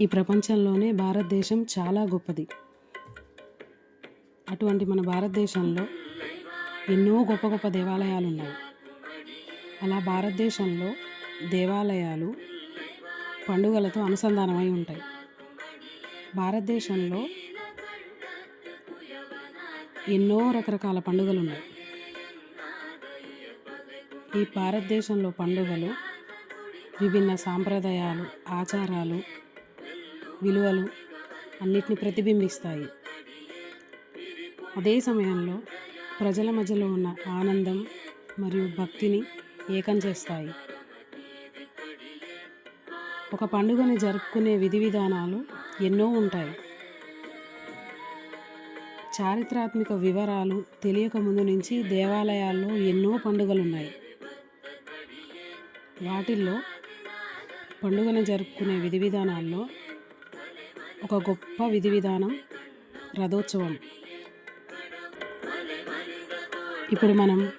ఈ ప్రపంచంలోనే భారతదేశం చాలా గొప్పది. అటువంటి మన భారతదేశంలో ఎన్నో గొప్ప గొప్ప దేవాలయాలు ఉన్నాయి అలా భారతదేశంలో దేవాలయాలు పండుగలతో అనుసంధానమై ఉంటాయి. భారతదేశంలో ఎన్నో రకరకాల పండుగలు ఉన్నాయి ఈ భారతదేశంలో పండుగలు విభిన్న సాంప్రదాయాలు ఆచారాలు విలువలు అన్నిటిని ప్రతిబింబిస్తాయి. అదే సమయంలో ప్రజల మధ్యలో ఉన్న ఆనందం మరియు భక్తిని ఏకం చేస్తాయి. ఒక పండుగని జరుపుకునే విధి విధానాలు ఎన్నో ఉంటాయి. చారిత్రాత్మక వివరాలు తెలియక ముందు నుంచి దేవాలయాల్లో ఎన్నో పండుగలు ఉన్నాయి వాటిల్లో పండుగను జరుపుకునే విధి విధానాల్లో ఒక గొప్ప విధి విధానం రథోత్సవం. ఇప్పుడు మనం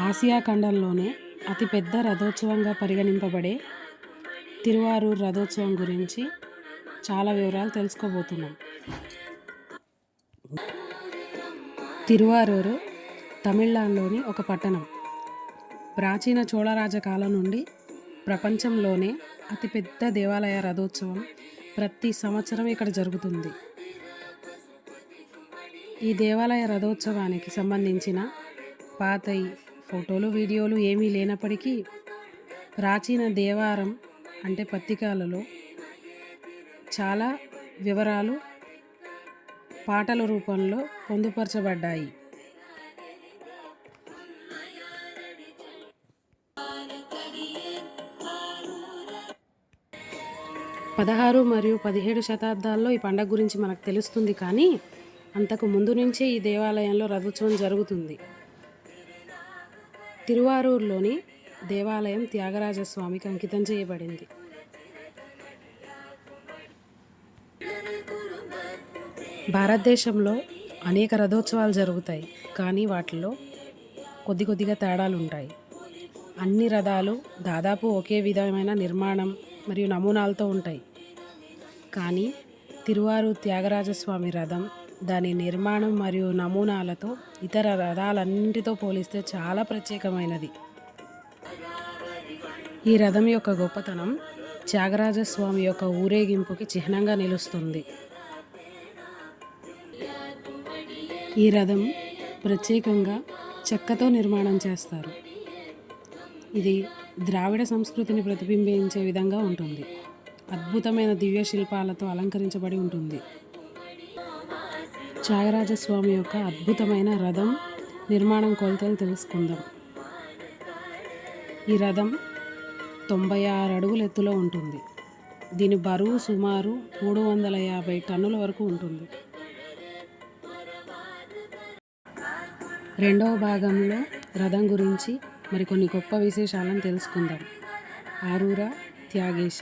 ఆసియా ఖండంలోనే అతిపెద్ద రథోత్సవంగా పరిగణింపబడే తిరువారూర్ రథోత్సవం గురించి చాలా వివరాలు తెలుసుకోబోతున్నాం. తిరువారూరు తమిళనాడులోని ఒక పట్టణం. ప్రాచీన చోళరాజ కాలం నుండి ప్రపంచంలోనే అతిపెద్ద దేవాలయ రథోత్సవం ప్రతి సంవత్సరం ఇక్కడ జరుగుతుంది. ఈ దేవాలయ రథోత్సవానికి సంబంధించిన పాత ఫోటోలు వీడియోలు ఏమీ లేనప్పటికీ ప్రాచీన దేవారం అంటే పత్రికలలో చాలా వివరాలు పాటల రూపంలో పొందుపరచబడ్డాయి. పదహారు మరియు పదిహేడు శతాబ్దాల్లో ఈ పండగ గురించి మనకు తెలుస్తుంది కానీ అంతకు ముందు నుంచే ఈ దేవాలయంలో రథోత్సవం జరుగుతుంది. తిరువారూరులోని దేవాలయం త్యాగరాజస్వామికి అంకితం చేయబడింది. భారతదేశంలో అనేక రథోత్సవాలు జరుగుతాయి కానీ వాటిలో కొద్ది కొద్దిగా తేడాలు ఉంటాయి. అన్ని రథాలు దాదాపు ఒకే విధమైన నిర్మాణం మరియు నమూనాలతో ఉంటాయి. కానీ తిరువారు త్యాగరాజస్వామి రథం దాని నిర్మాణం మరియు నమూనాలతో ఇతర రథాలన్నింటితో పోలిస్తే చాలా ప్రత్యేకమైనది. ఈ రథం యొక్క గొప్పతనం త్యాగరాజస్వామి యొక్క ఊరేగింపుకి చిహ్నంగా నిలుస్తుంది. ఈ రథం ప్రత్యేకంగా చెక్కతో నిర్మాణం చేస్తారు. ఇది ద్రావిడ సంస్కృతిని ప్రతిబింబించే విధంగా ఉంటుంది. అద్భుతమైన దివ్య శిల్పాలతో అలంకరించబడి ఉంటుంది. త్యాగరాజస్వామి యొక్క అద్భుతమైన రథం నిర్మాణం కొలతలు తెలుసుకుందాం. ఈ రథం తొంభై ఆరు అడుగుల ఎత్తులో ఉంటుంది. దీని బరువు సుమారు మూడు వందల యాభై టన్నుల వరకు ఉంటుంది. రెండవ భాగంలో రథం గురించి మరికొన్ని గొప్ప విశేషాలను తెలుసుకుందాం. ఆరూర త్యాగేశ